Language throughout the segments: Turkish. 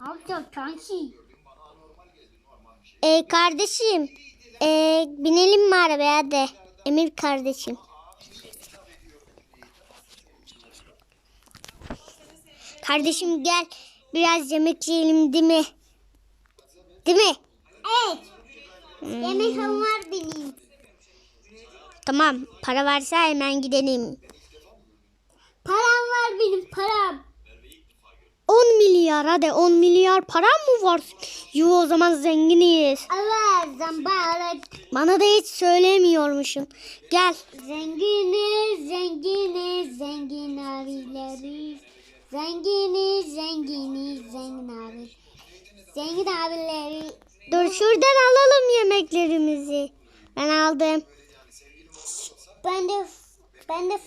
Abi kanki. E, kardeşim. E, binelim mi arabaya hadi. Emir kardeşim. Kardeşim gel. Biraz yemek yiyelim değil mi? Değil mi? Evet. Yemek var benim. Tamam. Para varsa hemen gidelim. Param var benim param. 10 milyar hadi 10 milyar para mı var? Yo o zaman zenginiz. Allah zambara. Bana da hiç söylemiyormuşum. Gel. Zenginiz, zenginiz, zengin abileri. Zenginiz, zenginiz, zengin abi. Zengin abileri. Dur şuradan alalım yemeklerimizi. Ben aldım. Ben de, ben de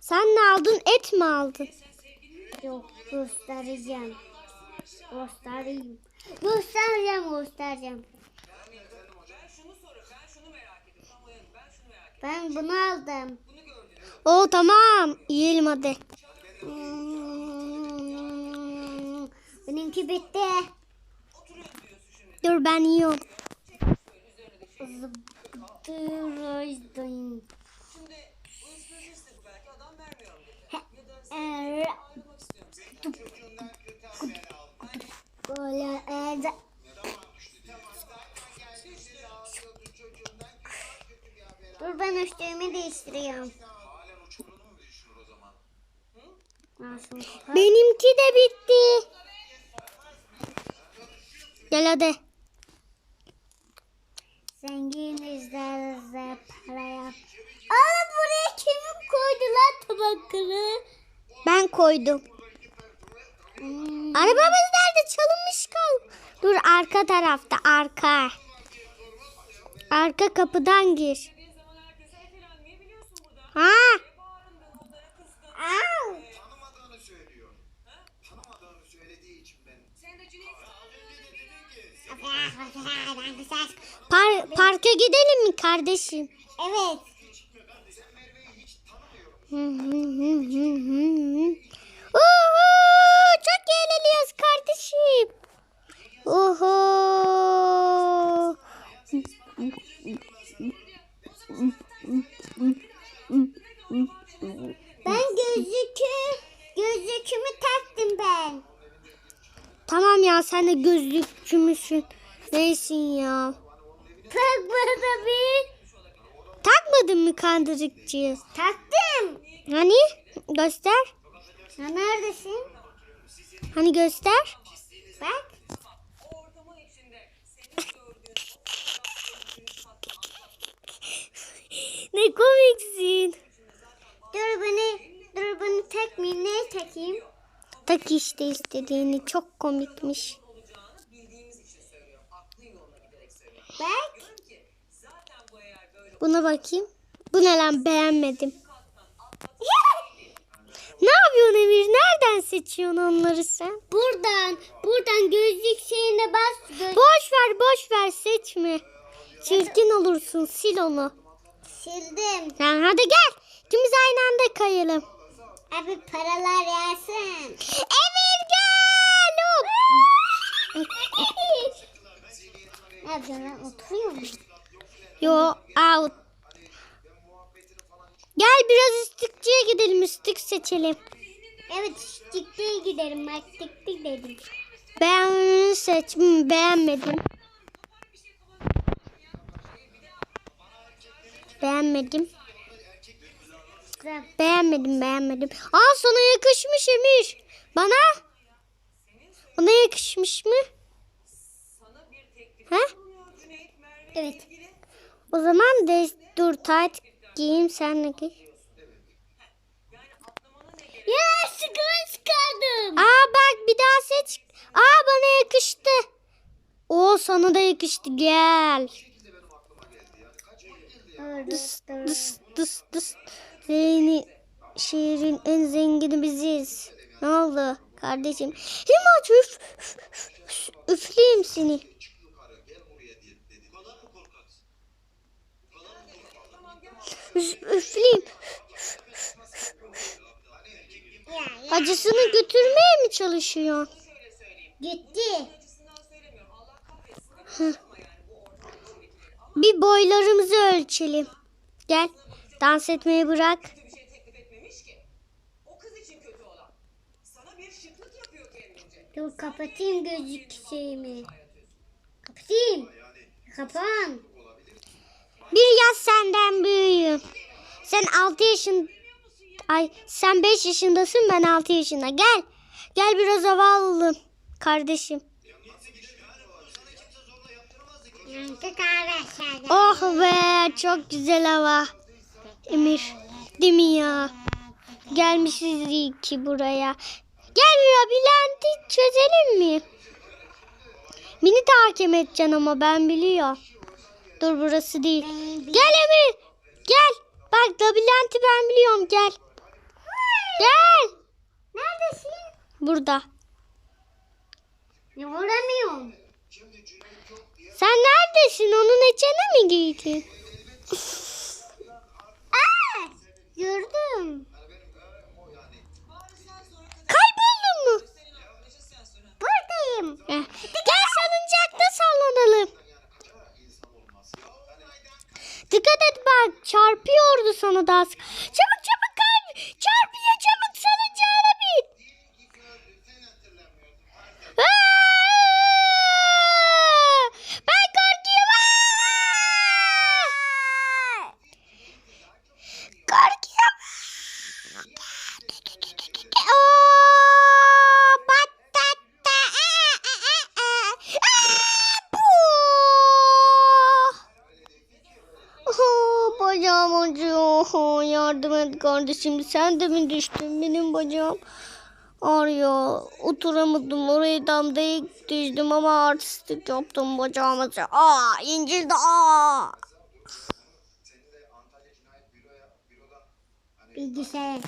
Sen ne aldın? Et mi aldın? yok göstereceğim. Göstereyim. Göstereceğim, göstereceğim. Ben bunu aldım. Oo tamam. Yiyelim hadi. Benimki bitti. Dur ben yiyorum. Dur ben üstümü değiştiriyorum. Benimki de bitti. Gel hadi. Zenginizlerse paraya. Aa buraya kim koydu lan tabakları? Ben koydum. Hmm. Arabamız nerede? Çalınmış kal. Dur arka tarafta arka. Arka kapıdan gir. Ha? Tanımadığını söylüyor. Tanımadığını söylediği için ben. Par parka gidelim mi kardeşim? Evet. Hı hı hı hı hı. Uhu, çok eğleniyoruz kardeşim. Oho. Ben gözlükü gözlükümü taktım ben. Tamam ya sen de gözlükçü müsün? Neysin ya? Takmadı bir. Takmadın mı kandırıkçı? Taktım. Hani? Göster. Ha, neredesin? Hani göster. Bak. Ne komiksin. Dur beni dur bunu takmayayım. Ne takayım? Tak işte istediğini çok komikmiş. Bak. Buna bakayım. Bu ne lan beğenmedim. Ne yapıyorsun Emir? Nereden seçiyorsun onları sen? Buradan buradan gözlük şeyine bas. Göz... Boş ver boş ver seçme. Çirkin olursun sil onu. Sildim. Yani hadi gel. İkimiz aynı anda kayalım. Abi paralar gelsin. Emir gel. Ne yapıyorsun lan? Oturuyor? Yo out. Gel biraz istikçiye gidelim istik seçelim. Evet stikte giderim. Bak stikte dedim. Ben seç hmm, beğenmedim. Beğenmedim. Beğenmedim beğenmedim. Aa sana yakışmış Emir. Bana? Bana yakışmış mı? He? Evet. O zaman de dur tayt giyeyim sen de giy. Ya sıkıntı çıkardım. Aa bak bir daha seç. Aa bana yakıştı. O sana da yakıştı gel. Dıs dıs dıs dıs. Zeyni şehrin en zengini biziz. Ne oldu kardeşim? Himaç üf, üf, üf, üf, üfleyeyim seni. Üf, üfleyeyim. Acısını götürmeye mi çalışıyor? Gitti. Bir boylarımızı ölçelim. Gel. Dans etmeyi bırak. şey. Dur kapatayım gözlüklerimi. Kapatayım. Kapan. Bir yaş senden büyüğüm. Sen 6 yaşın... Ay sen 5 yaşındasın ben 6 yaşında. Gel. Gel biraz hava alalım. Kardeşim. Oh be çok güzel hava. Emir. Değil mi ya? Gelmişiz iyi ki buraya. Gel labirenti çözelim mi? Beni takip edeceksin ama ben biliyorum. Dur burası değil. Gel Emir. Gel. Bak labirenti ben biliyorum gel. Gel. Neredesin? Burada. Vuramıyorum. Sen neredesin? Onun içine mi giydin? Aa! Gördüm. Kayboldun mu? Buradayım. Gel salıncakta sallanalım. Dikkat et bak çarpıyordu sana da. Çabuk çabuk kay. Çarpıyor Yardım et kardeşim. Sen de mi düştün? Benim bacağım ağrıyor. Oturamadım. Oraya damdaya düştüm ama artistlik yaptım bacağım acıyor. Aa, incildi. Aa. Bilgisayar.